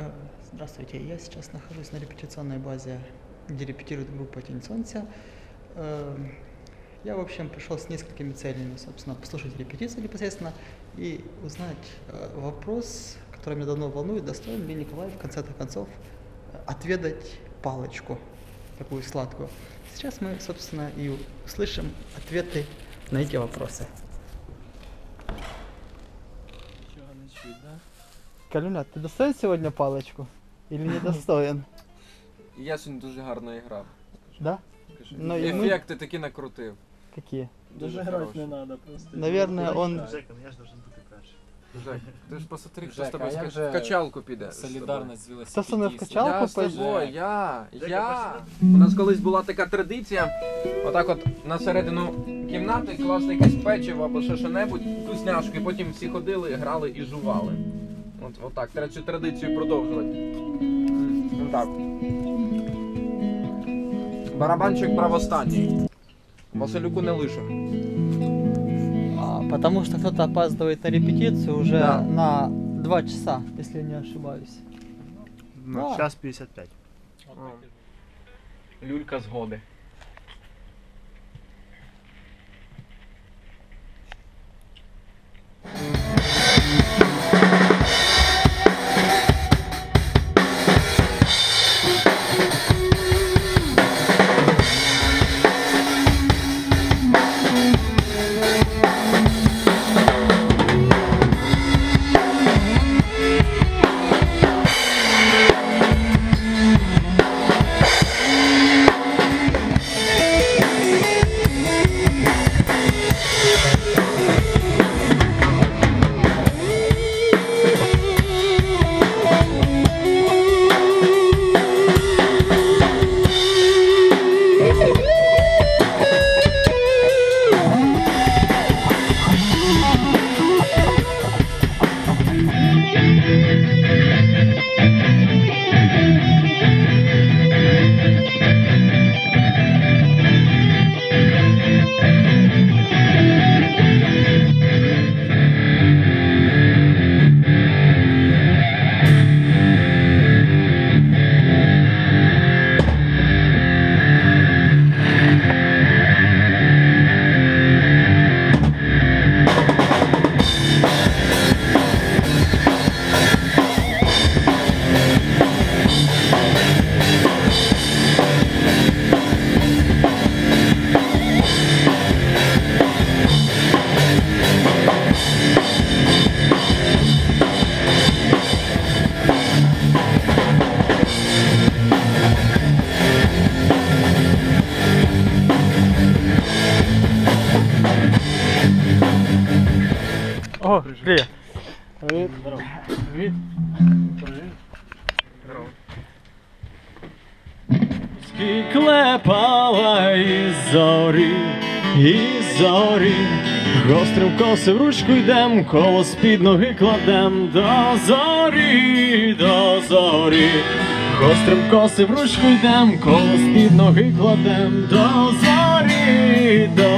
Э, Здравствуйте, я сейчас нахожусь на репетиционной базе, где репетирует группа Тень Солнца. Э, Я, в общем, пришел с несколькими целями, собственно, послушать репетицию непосредственно и узнать э, вопрос, который меня давно волнует, достоин ли Николай, в конце концов, отведать палочку, такую сладкую. Сейчас мы, собственно, и услышим ответы на эти вопросы. Калюня, ты достоин сегодня палочку или не достоин? Я сьогодні дуже гарно грав. Да? Ну, і ми- Ефекти такі накрутив. Какие? Дуже грати не треба просто. Наверное, он- Жека, ну я ж должен бути перший. Жек, ти ж посмотри, хто з тобою а як в же качалку піде. з Солідарність з Хто мною в качалку Я з тобою, я, я. У нас колись була така традиція, отак от на середину кімнати класти якесь печиво або ще що-небудь, вкусняшку, і потім всі ходили, грали і жували. От, отак, треба цю традицію продовжувати. М, Отак. Барабанчик правостанній. Василюку не лишимо. А, потому что кто-то опаздывает на репетицию уже Да. на 2 часа, если я не ошибаюсь. Ну, Да. час 55. Люлька згоди. О, привет. Привіт. Привіт. Клепала із зорі, із зорі, гострим коси в ручку йдем, коло з-під ноги кладем до зорі, до зорі, гострим коси в ручку йдем, коло з-під ноги кладем до зорі, до.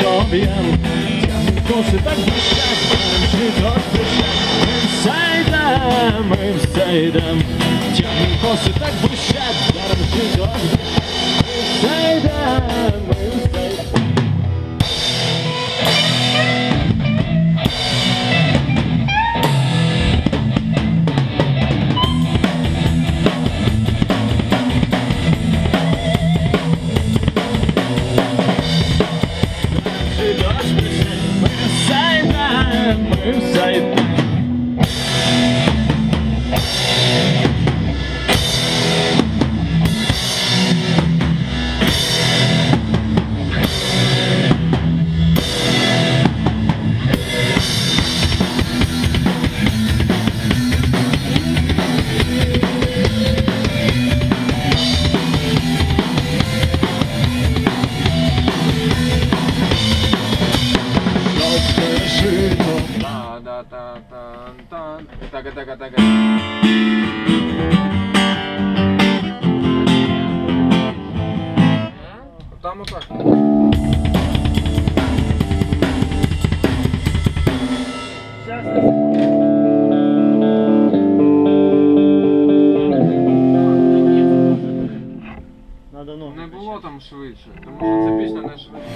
Проб'єм. Тягнем коси так блищать, берем житок блищать. Ми все йдем, ми все йдем. Тягнем коси так блищать, берем житок Атака, атака, атака. Там отак. Надо ноги. Не було там швидше, тому що це пісня не швидше.